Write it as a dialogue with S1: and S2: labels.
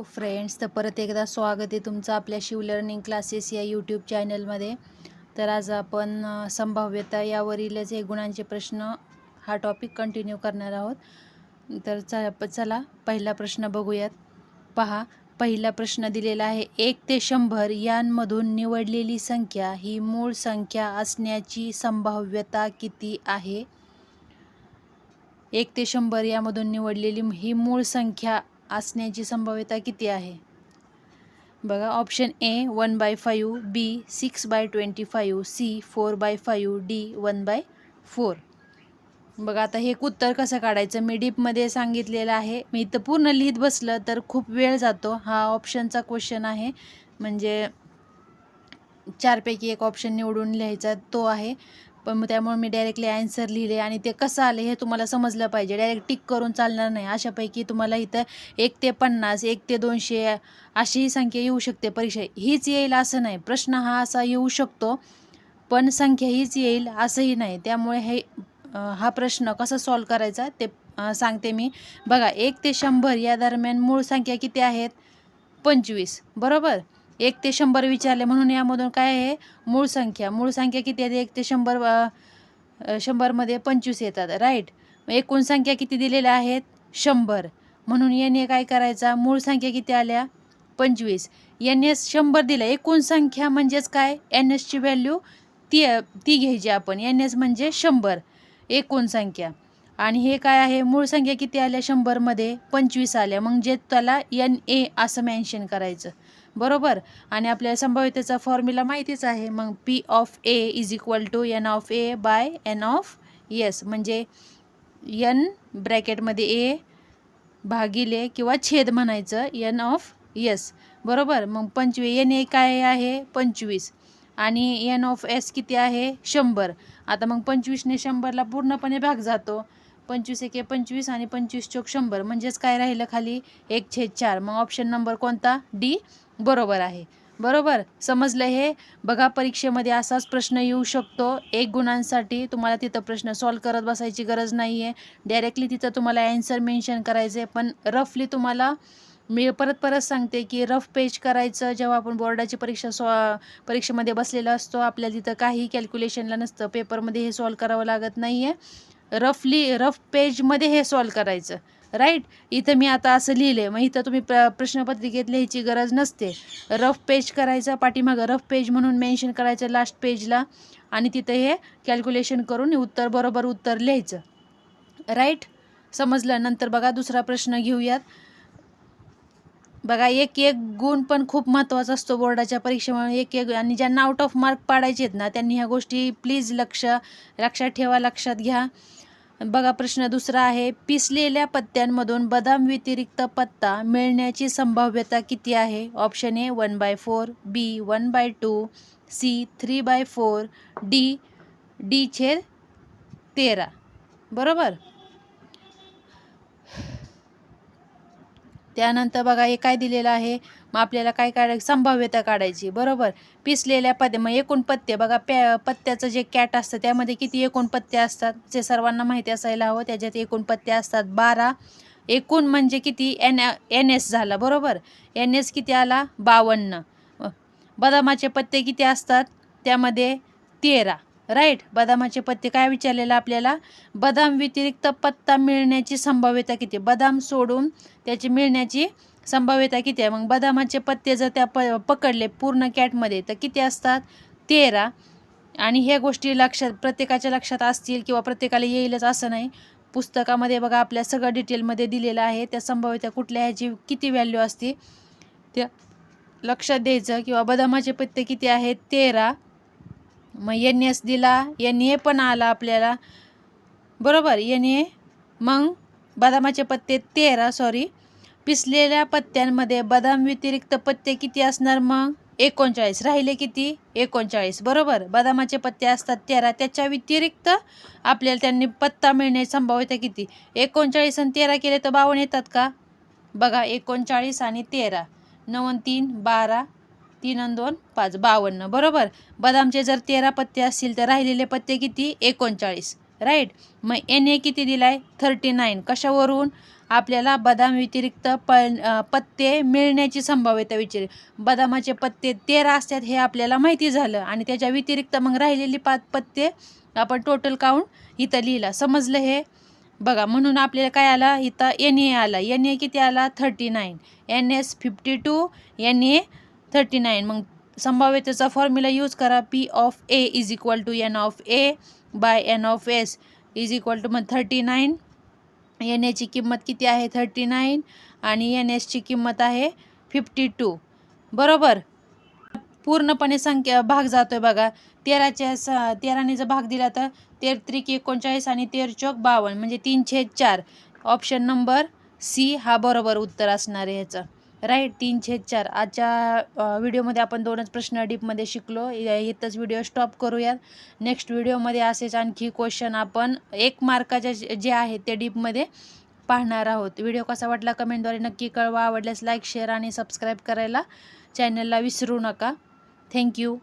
S1: Hello friends तर परत एकदा स्वागत आहे तुमचं आपल्या शिव लर्निंग क्लासेस या यूट्यूब चॅनलमध्ये. तर आज आपण संभाव्यता यावरीलच एक गुणांचे प्रश्न हा टॉपिक कंटिन्यू करणार आहोत. तर च चला पहिला प्रश्न बघूयात. पहा पहिला प्रश्न दिलेला आहे एक ते शंभर यांमधून निवडलेली संख्या ही मूळ संख्या असण्याची संभाव्यता किती आहे? एक ते शंभर यामधून निवडलेली ही मूळ संख्या असण्याची संभाव्यता किती आहे? बघा option A one by five B six by twenty five C four by five D one by four बघा आता हे उत्तर कसं काढायचं? मी डीपमध्ये सांगितलेलं आहे. मी इथं पूर्ण लिहित बसलं तर खूप वेळ जातो. हा ऑप्शनचा क्वेश्चन आहे. म्हणजे चारपैकी एक ऑप्शन निवडून लिहायचा तो आहे. पण मग त्यामुळे मी डायरेक्टली आन्सर लिहिले आणि ते कसं आले हे तुम्हाला समजलं पाहिजे. डायरेक्ट टिक करून चालणार नाही. अशापैकी तुम्हाला इथं एक ते पन्नास एक ते दोनशे अशीही संख्या येऊ शकते. परीक्षा हीच येईल असं नाही. प्रश्न हा असा येऊ शकतो पण संख्या हीच येईल असंही नाही. त्यामुळे हे हा प्रश्न कसा सॉल्व करायचा ते सांगते मी. बघा एक ते शंभर या दरम्यान मूळ संख्या किती आहेत? पंचवीस. बरोबर? एक ते शंभर विचारले म्हणून यामधून काय आहे? मूळ संख्या. मूळ संख्या किती आहे? एक ते शंभर शंभरमध्ये पंचवीस येतात. राईट एकूण संख्या किती दिलेल्या आहेत? शंभर. म्हणून याने काय करायचा? मूळ संख्या किती आल्या? पंचवीस. एन एस शंभर दिलं. एकूण संख्या म्हणजेच काय? एन एसची व्हॅल्यू ती ती घ्यायची आपण. एन एस म्हणजे शंभर. एकूण संख्या. आणि हे काय आहे? मूळ संख्या किती आल्या? शंभरमध्ये? पंचवीस आल्या. म्हणजे त्याला एन ए असं मेन्शन करायचं. बरोबर? आणि आपल्या संभाव्यतेचा फॉर्म्युला माहितीच आहे. मग P of A is equal to N of A by N of S म्हणजे एन ब्रॅकेटमध्ये ए भागिले किंवा छेद म्हणायचं एन ऑफ यस बरोबर? मग पंचवीस एन ए काय आहे? पंचवीस. आणि एन ऑफ एस किती आहे? शंभर. आता मग पंचवीसने शंभरला पूर्णपणे भाग जातो. पंचवीस एके पंचवीस आणि पंचवीस चोक शंभर. म्हणजेच काय राहिलं खाली? एक छेद चार. मग ऑप्शन नंबर कोणता? डी बरोबर आहे. बरोबर? समजलं हे? बघा परीक्षेमध्ये असाच प्रश्न येऊ शकतो. एक गुणांसाठी तुम्हाला तिथं प्रश्न सॉल्व करत बसायची गरज नाही आहे डायरेक्टली तिथं तुम्हाला ॲन्सर मेन्शन करायचं आहे पण रफली तुम्हाला मी परत परत सांगते की रफ पेज करायचं. जेव्हा आपण बोर्डाची परीक्षा सॉ परीक्षेमध्ये बसलेला असतो आपल्याला तिथं काही कॅल्क्युलेशनला नसतं. पेपरमध्ये हे सॉल्व करावं लागत नाही आहे रफली रफ पेजमध्ये हे सॉल्व करायचं राईट इथं मी आता असं लिहिलं आहे मग इथं तुम्ही प्र प्रश्नपत्रिकेत लिहायची गरज नसते. रफ पेज करायचं पाठीमागं रफ पेज म्हणून मेन्शन करायचं लास्ट पेजला आणि तिथं हे कॅल्क्युलेशन करून उत्तर बरोबर उत्तर लिहायचं. राईट समजलं नंतर बघा दुसरा प्रश्न घेऊयात. बघा एक एक गुण पण खूप महत्त्वाचा असतो बोर्डाच्या परीक्षेमुळे. एक एक आणि ज्यांना आउट ऑफ मार्क पाडायचे आहेत ना त्यांनी ह्या गोष्टी प्लीज लक्ष लक्षात ठेवा लक्षात घ्या. बघा प्रश्न दुसरा आहे. पिसलेल्या पत्त्यांमधून बदाम व्यतिरिक्त पत्ता मिळण्याची संभाव्यता किती आहे? Option A one by four B one by two C three by four D D छेद तेरा. बरोबर? त्यानंतर बघा हे काय दिलेलं आहे? मग आपल्याला काय काढायचं संभाव्यता काढायची बरोबर? पिसलेल्या पद मग एकूण पत्ते बघा प्या पत्त्याचं जे कॅट असतं त्यामध्ये किती एकूण पत्ते असतात? जे सर्वांना माहिती असायला हवं त्याच्यात एकूण पत्ते असतात बारा. एकूण म्हणजे किती? एन एन एस झाला बरोबर? एन एस किती आला? बावन्न. बदामाचे पत्ते किती असतात? त्यामध्ये तेरा. राईट बदामाचे पत्ते काय विचारलेलं आपल्याला? बदाम व्यतिरिक्त पत्ता मिळण्याची संभाव्यता किती? बदाम सोडून त्याची मिळण्याची संभाव्यता किती आहे? मग बदामाचे पत्ते जर त्या प पकडले पूर्ण कॅटमध्ये तर किती असतात? तेरा. आणि ह्या गोष्टी लक्षात प्रत्येकाच्या लक्षात असतील किंवा प्रत्येकाला येईलच असं नाही. पुस्तकामध्ये बघा आपल्या सगळं डिटेलमध्ये दिलेलं आहे. त्या संभाव्यता कुठल्या ह्याची किती व्हॅल्यू असते? त्या लक्षात द्यायचं किंवा बदामाचे पत्ते किती आहेत? तेरा. मग एन एस दिला एन ए पण आला आपल्याला. बरोबर? एन ए मग बदामाचे पत्ते तेरा सॉरी पिसलेल्या पत्त्यांमध्ये बदाम व्यतिरिक्त पत्ते किती असणार मग? एकोणचाळीस. राहिले किती? एकोणचाळीस. बरोबर? बदामाचे पत्ते असतात तेरा. त्याच्या व्यतिरिक्त आपल्याला त्यांनी पत्ता मिळण्याची संभाव्यता किती? एकोणचाळीस आणि तेरा केले तर बावन्न येतात का? बघा एकोणचाळीस आणि तेरा. नऊ तीन बारा. तीन आणि दोन पाच बावन्न बरोबर? बदामचे जर तेरा पत्ते असतील तर राहिलेले पत्ते किती? एकोणचाळीस राईट मग एन ए किती दिला आहे थर्टी नाईन कशावरून? आपल्याला बदाम व्यतिरिक्त प पत्ते मिळण्याची संभाव्यता विचार बदामाचे पत्ते तेरा असतात हे आपल्याला माहिती झालं आणि त्याच्या व्यतिरिक्त मग राहिलेली पाच पत्ते आपण टोटल काउंट इथं लिहिला. समजलं हे? बघा म्हणून आपल्याला काय आला? इथं एन ए आला. एन ए किती आला? Thirty nine N S fifty two N A thirty nine. मग संभाव्यतेचा फॉर्म्युला यूज करा. P of A is equal to N of A by N of S is equal to मग thirty nine. N एची किंमत किती आहे? Thirty nine. आणि N एसची किंमत आहे फिफ्टी टू. बरोबर? पूर्णपणे संख्या भाग जातो आहे बघा. तेराच्या स तेराने जर भाग दिला तर तेर त्रिक एकोणचाळीस आणि तेर चौक बावन्न म्हणजे तीन छेद चार. ऑप्शन नंबर सी हा बरोबर उत्तर असणार आहे ह्याचं. राईट? तीन छेद चार. आजच्या व्हिडिओमध्ये आपण दोनच प्रश्न डीपमध्ये शिकलो. इथंच व्हिडिओ स्टॉप करूयात. नेक्स्ट व्हिडिओमध्ये असेच आणखी क्वेश्चन आपण एक मार्काच्या जे जे आहेत ते डीपमध्ये पाहणार आहोत. व्हिडिओ कसा वाटला कमेंटद्वारे नक्की कळवा. आवडल्यास लाईक शेअर आणि सबस्क्राईब करायला चॅनलला विसरू नका. थँक्यू.